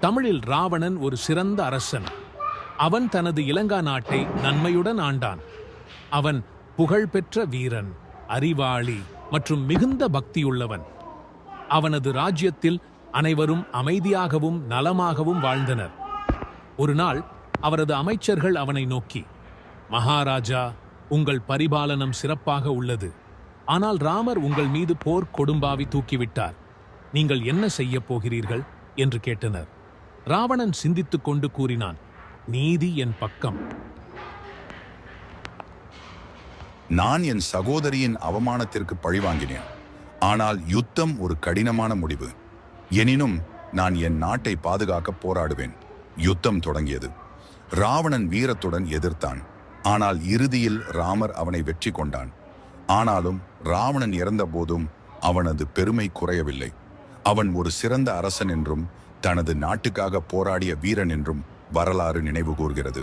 தமிழில் ராவணன் ஒரு சிறந்த அரசன். அவன் தனது இலங்கா நாட்டை நன்மையுடன் ஆண்டான். அவன் புகழ்பெற்ற வீரன் அறிவாளி மற்றும் மிகுந்த பக்தியுள்ளவன். அவனது ராஜ்யத்தில் அனைவரும் அமைதியாகவும் நலமாகவும் வாழ்ந்தனர். ஒரு நாள் அவரது அமைச்சர்கள் அவனை நோக்கி மகாராஜா உங்கள் பரிபாலனம் சிறப்பாக உள்ளது. ஆனால் ராமர் உங்கள் மீது போர் கொடும்பாவி தூக்கிவிட்டார். நீங்கள் என்ன செய்யப் போகிறீர்கள்? என்று கேட்டனர். ராவணன் சிந்தித்துக் கொண்டு கூறினான் நீதி என் பக்கம். நான் என் சகோதரியின் அவமானத்திற்கு பழிவாங்கினேன். ஆனால் யுத்தம் ஒரு கடினமான முடிவு. எனினும் நான் என் நாட்டை பாதுகாக்க போராடுவேன். யுத்தம் தொடங்கியது. ராவணன் வீரத்துடன் எதிர்த்தான். ஆனால் இறுதியில் ராமர் அவனை வெற்றி கொண்டான். ஆனாலும் ராவணன் இறந்தபோதும் அவனது பெருமை குறையவில்லை. அவன் ஒரு சிறந்த அரசன் என்றும் தனது நாட்டுக்காக போராடிய வீரன் என்றும் வரலாறு நினைவு கூர்கிறது.